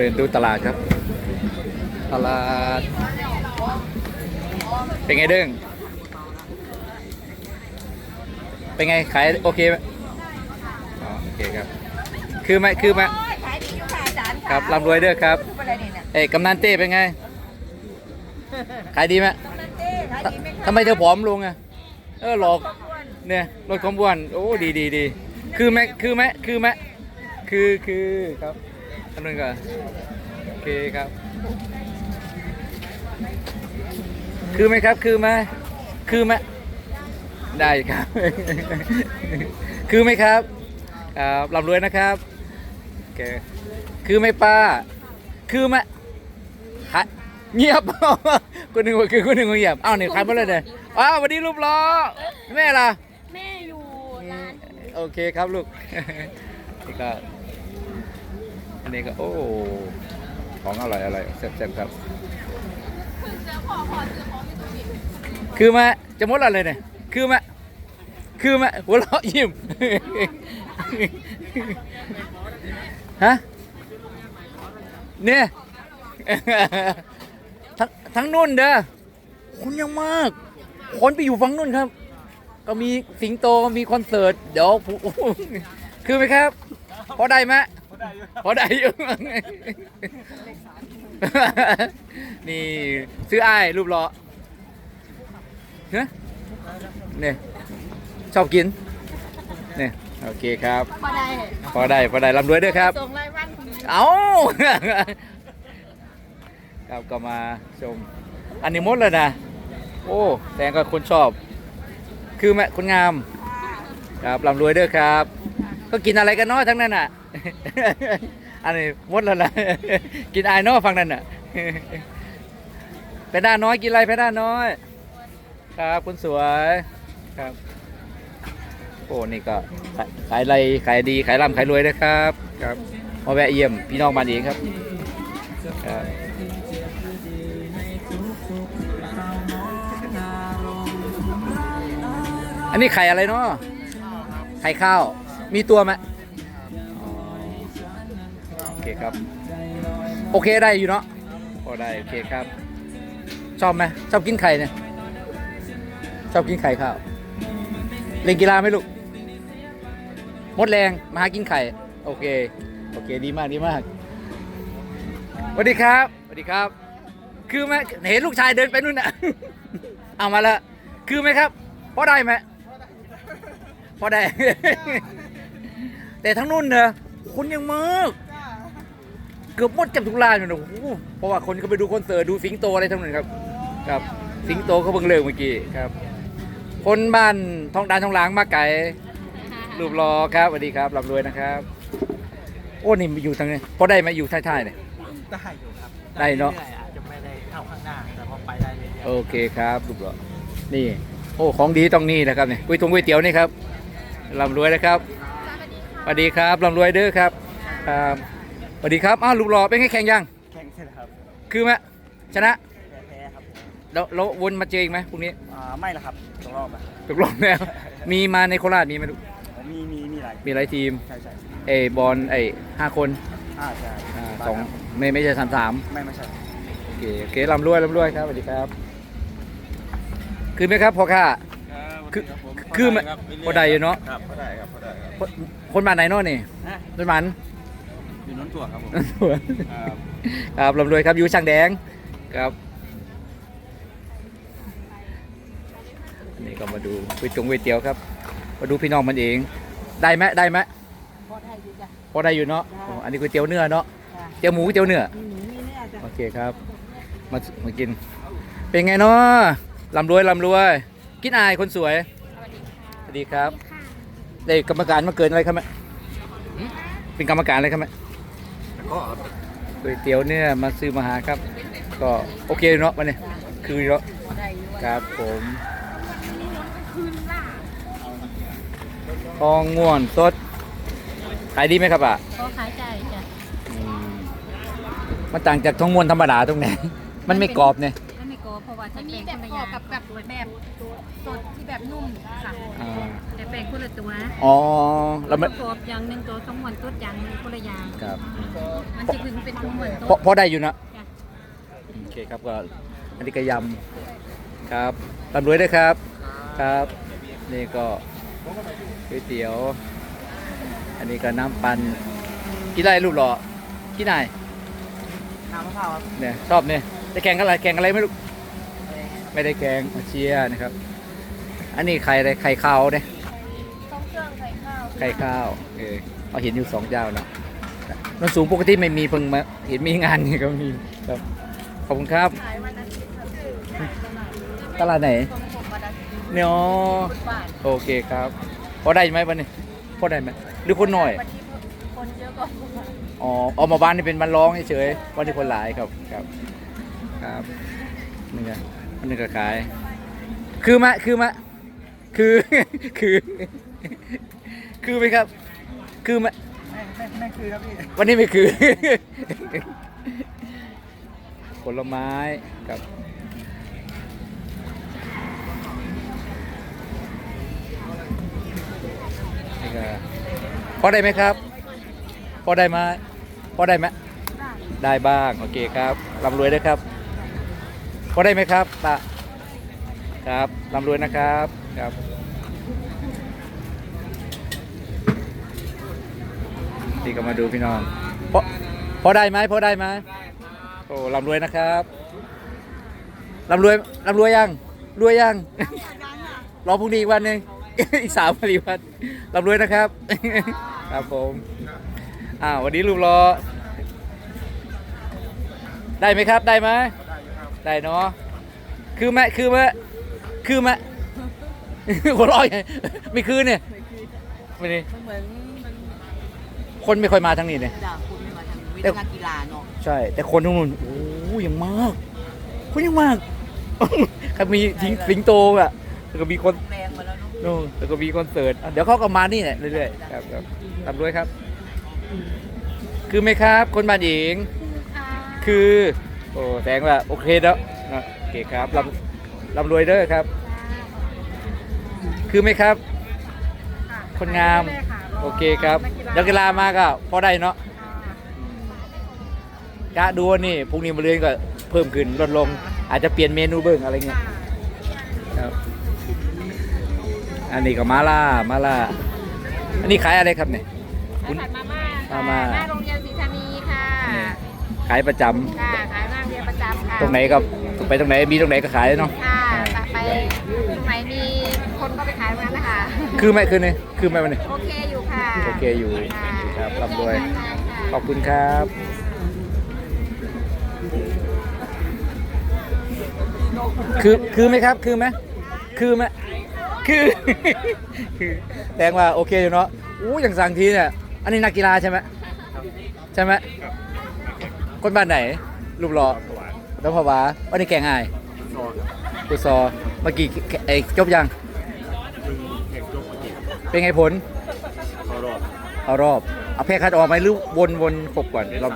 เดินดูตลาดครับ ตลาด เป็นไงเด้งเป็นไงขายโอเคไหมอ๋อโอเคครับ คือไหมคือไหมขายดีอยู่ค่ะอาจารย์ครับร่ำรวยเด้อครับทุกอะไรนี่เนี่ยเอ้ยกำนันเต้เป็นไง ขายดีไหมกำนันเต้ขายดีไหมคะทำไมเธอผอมลงอะ เออหลอกเนี่ยลดความอ้วน โอ้ดีดีดี คือไหมคือไหมคือไหมคือคือครับ อันนึงก่อนโอเคครับ คือไหมครับ คือไหมคือไหมได้ครับ คือไหมครับครับร่ำรวยนะครับโอเคคือไหมป้า คือไหมฮะเงียบคนหนึ่งว่าคือคนหนึ่งว่าเงียบอ้าวเนี่ยใครมาเลยเนี่ยอ้าวสวัสดีรูปล้อแม่ล่ะ แม่อยู่ร้าน โอเคครับลูกนี่ก็ อันนี้ก็โอ้ ของอร่อยอร่อยแซ่บๆครับ คือมาจะมดอะไรเนี่ย คือมาคือมาหัวเราะยิ้ม ฮะ เนี่ย ทั้งทั้งนุ่นเด้อ คนยังมาก คนไปอยู่ฝั่งนุ่นครับ ก็มีสิงโต มีคอนเสิร์ต เดี๋ยว คือไหมครับ พอได้ไหม พอได้อยู่นี่ซื้อไอ้รูปหล่อเฮ้ยเนี่ยชอบกินเนี่ยโอเคครับ พอได้พอได้พอได้ร่ำรวยด้วยครับ ส่งรายวันเอาครับก็มาชมอันนี้มดเลยนะ โอ้แตงก็คนชอบ คือแม่คนงาม ครับร่ำรวยด้วยครับ ก็กินอะไรกันเนาะทั้งนั้นอะ อันนี้หมดแล้วนะกินไอายเนาะฟังนั่นอะแพด้าน้อยกินอะไรแพด้าน้อย ครับคุณสวยครับโอ้นี่ก็ขายอะไรขายดีขายร่ำขายรวยนะครับครับมาแวะเยี่ยมพี่น้องบ้านเองครับครับอันนี้ไข่อะไรเนาะไข่ข้าว มีตัวไหม เคครับ โอเคได้อยู่เนาะพอได้โอเคครับ ชอบไหมชอบกินไข่เนี่ยชอบกินไข่ข้าวเล่นกีฬาไหมลูกหมดแรงมาหากินไข่ โอเค โอเคดีมากดีมากสวัสดีครับสวัสดีครับ คือไหมเห็นลูกชายเดินไปนู่นน่ะ เอามาแล้วคือไหมครับพอได้ไหมพอได้ แต่ทั้งนู่นเนอะคนยังมา กเกือบหมดจับทุกร้านเลยนะโอ้โหเพราะว่าคนเขาไปดูคอนเสิร์ตดูสิงโตอะไรทั้งนั้นครับ ครับ สิงโตเขาเพิ่งเลิกเมื่อกี้ครับ คนบ้านทองดานทองหลางมาไก่รูปรอครับสวัสดีครับร่ำรวยนะครับ โอ้นี่อยู่ทางนี้พอได้ไหมอยู่ท้ายๆเนี่ย ได้อยู่ครับได้เนอะ รื่อยๆอาจจะไม่ได้เข้าข้างหน้า แต่พอไปได้เรื่อยๆ โอเคครับรูปรอนี่ โอ้ของดีต้องนี่นะครับเนี่ยก๋วยตงก๋วยเตี๋ยวนี่ครับร่ำรวยนะครับสวัสดีครับร่ำรวยเด้อครับครับ สวัสดีครับ อ้าวรูปรอเป็นไงแข่งยัง แข่งเสร็จแล้วครับคือไหมชนะ แพ้ๆครับแล้วแล้ววนมาเจออีกไหมพรุ่งนี้อ่าไม่ละครับตกรอบอะตกลงแล้ว มีมาในโคราชมีไหมลูกผมมีมีมีหลายมีหลายทีม ใช่ใช่เอยบอลไอยห้าคนอ่าใช่อ่าบ้านสองครับไม่ไม่ใช่สามสาม ไม่ไม่ใช่ โอเคโอเคร่ำรวยร่ำรวยครับสวัสดีครับ คือไหมครับพ่อข้า คือคือมันพอได้อยู่เนาะ ครับพอได้ครับพอได้ครับ คนคนบ้านไหนเนาะนี่ฮะคนบ้าน อยู่นนท์ถั่วครับผมครับครับร่ำรวยครับอยู่ช่างแดงครับอันนี้ก็มาดูก๋วยจงก๋วยเตี๋ยวครับ มาดูพี่น้องมันเอง ได้ไหมได้ไหมพอได้อยู่จ้ะพอได้อยู่เนาะอ๋ออันนี้ก๋วยเตี๋ยวเนื้อเนาะจ้ะเตี๋ยวหมูก๋วยเตี๋ยวเนื้อมีหมูมีเนื้อจ้ะโอเคครับ มามากิน เป็นไงเนาะลำรวยลำรวย กินอายคนสวยสวัสดีครับได้กรรมการมาเกินอะไรครับแม่เป็นกรรมการอะไรครับแม่ ก็ก๋วยเตี๋ยวเนี่ยมาซื้อมาหาครับ ก็โอเคเนาะวันนี้คือเนาะครับผมทองง่วนสด ขายดีไหมครับอะก็ขายใจจ้ะอืมมันต่างจากทองม้วนธรรมดาตรงไหน มันไม่กรอบเนี่ย ไม่ไม่โกเพราะว่ามันมีแบบกรอบกับแบบแบบสดที่แบบนุ่มค่ะอ่าแต่แปลงคนละตัวอ๋อแล้วมันกรอบอย่างหนึ่งตัวสองหมวนตุ๊ดอย่างหนึ่งคนละอย่างครับมันจะถึงเป็นหมวนพอตุ๊ดพอได้อยู่นะจ้ะ โอเคครับก็อันนี้ก็ยำครับร่ำรวยด้วยครับครับ นี่ก็ก๋วยเตี๋ยว อันนี้ก็น้ำปันกินอะไรรูปหล่อที่ไหนน้ำมะพร้าวครับเนี่ยชอบเนี่ยจะแข่งกันอะไรแข่งอะไรไม่รู้ ไม่ได้แข่งมาเชียร์นะครับ อันนี้ไข่อะไรไข่ขาวเนี่ยต้องเครื่องไข่ข้าวไข่ข้าวเออเอาเห็นอยู่สองเจ้านะนนสูงปกติไม่มีเพิ่งมาเห็นมีงานนี่ก็มีครับขอบคุณครับ ขายวันอาทิตย์ครับตลาดไหนตรงผมวันอาทิตย์เนาะฟุตบาทโอเคครับพอได้ไหมวันนี้พอได้ไหมหรือคนหน่อยวันที่คนเยอะกว่าอ๋อออกมาบ้านนี่เป็นมันร้องเฉยๆวันนี้คนหลายครับครับครับนี่ไง อันนี้ก็ขาย คือมะคือมะคือคือ คือไหมครับ คือมะไม่ไม่ไม่คือครับพี่วันนี้ไม่คือ ผลไม้ครับ นี่ก็พอได้ไหมครับ พอได้ไหมพอได้ไหมได้บ้าง โอเคครับร่ำรวยด้วยครับพ อได้ไหมครับตาครับร่ำรวยนะครับครับนี่ก็มาดูพี่น้องพอพอได้ไหมพอได้ไหมโอ้ร่ำรวยนะครับร่ำรวยร่ำรวยยังรวยยังรอพรุ่งนี้อีกวันหนึ่งอีกสามวันอีกวันร่ำรวยนะครับ ครับผมอ้าววันนี้รูปรอได้ไหมครับได้ไหม ได้เนาะคือไหมคือไหมคือไหมหัวเร้อยไม่คือเนี่ยไม่นี่มันเหมือนมันคนไม่ค่อยมาทางนี้เนี่ย ด่าคุณไม่มาทางวิแต่ทยากีฬาเนาะใช่ แต่คนตรงนู้นโอ้ยยังมาก คนยังมากครับมีทิ้งสิงโตอะแล้วก็มีคนแรงมาแล้วเนาะนู่นแล้วก็มีคอนเสิร์ตอะเดี๋ยวเขาก็มานี่แหละเรื่อยๆครับครับทำด้วยครับ คือไหมครับ คนบ้านหญิงค่ะคือ โอ้แสดงว่าโอเคแล้วนะโอเคครับร่ำร่ำรวยเด้อครับ คือไหมครับ คนงาม โอเคครับนักกีฬามาก็พอได้เนาะกะดูว่านี่พรุ่งนี้มาเรียนก็เพิ่มขึ้นลดลง อาจจะเปลี่ยนเมนูเบิ้งอะไรเงี้ยครับอันนี้ก็มาล่ามาล่าอันนี้ขายอะไรครับเนี่ยคุณผัดมาม่าค่ะมาม่าหน้าโรงเรียนศรีธานีค่ะนี่ขายประจำค่ะขายหน้า โรงเรียนประจำค่ะตรงไหนก็ไปตรงไหนมีตรงไหนก็ขายเนาะค่ะไปตรงไหนมีคนก็ไปขายตรงนั้นนะคะคือไหมคือเนี่ยคือไหมวันนี้โอเคอยู่ค่ะโอเคอยู่ค่ะครับร่ำรวยค่ะขอบคุณครับคือคือไหมครับคือไหมคือไหมคือคือแตงว่าโอเคอยู่เนาะอู้อย่างสั่งทีเนี่ยอันนี้นักกีฬาใช่ไหมใช่ไหมคนบ้านไหนรูปหล่อ แล้วพอวาวันนี้แกงอายกุซอเมื่อกี้ไอ้จบยังเป็นไงผลเขารอบเอารอบเอาแพ้คัดออกไหมหรือวนวนครบก่อนเรา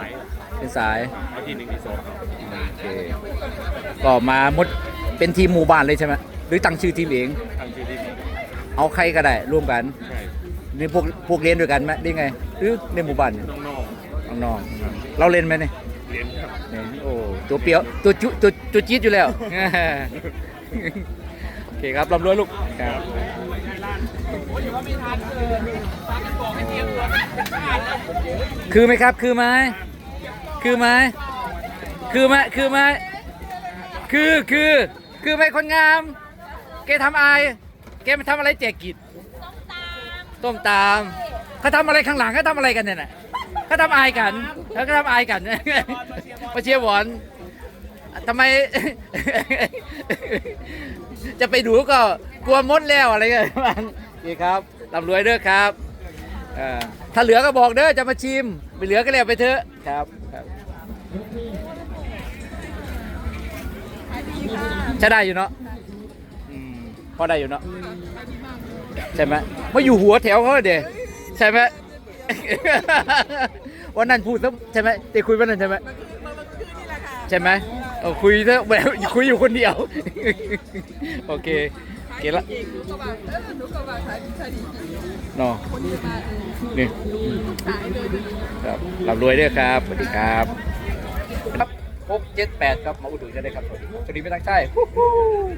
เป็นสายเอาที่หนึ่งที่สองครับโอเคก็มาหมดเป็นทีมหมู่บ้านเลยใช่ไหมหรือตั้งชื่อทีมเองทำที่ที่นี่เอาใครก็ได้ร่วมกันใช่นี่พวกพวกเรียนด้วยกันไหมได้ไงหรือในหมู่บ้านน้องน้องๆเราเล่นไหมเนี่ยๆเรียนครับเนี่ยโอ้ตัวเปียวตัวจุตัวตัวจี๊ดอยู่แล้ว โอเคครับร่ำรวยลูกครับคือไหมครับคือไหมคือไหมคือไหมคือไหมคือคือคือไหมคนงามแกทำอายแกมาทำอะไรแจกกิจต้มตามเขาทำอะไรข้างหลังเขาทำอะไรกันเนี่ยน่ะ เขาทำอายกันแล้วก็ทำอายกันมาเชียร์บอลทำไม จะไปดูก็กลัวมดแล้วอะไรเงี้ยนี่ครับร่ำรวยเด้อครับอ่อถ้าเหลือก็บอกเด้อจะมาชิม ไม่เหลือก็แล้วไปเถอะครับครับใช้ได้อยู่เนาะอืมพอได้อยู่เนาะใช่ไหมมาอยู่หัวแถวเขาเดใช่ไหม วันนั้นพูดแล้วใช่ไหมได้คุยวันนั้นใช่ไหมใช่ไหมแกเอาคุยเถอะแบบคุยอยู่คนเดียว โอเคโอเคละเองหนูก็ว่าเออหนูก็ว่าขายพิซซ่าดีจริงเนาะคนที่มาเออนี่ขายเลยดีครับรับรวยด้วยครับ สวัสดีครับครับหกเจ็ดแปดครับ มาอุดหนุนกันได้ครับ สวัสดีสวัสดีไม่ตั้งใจ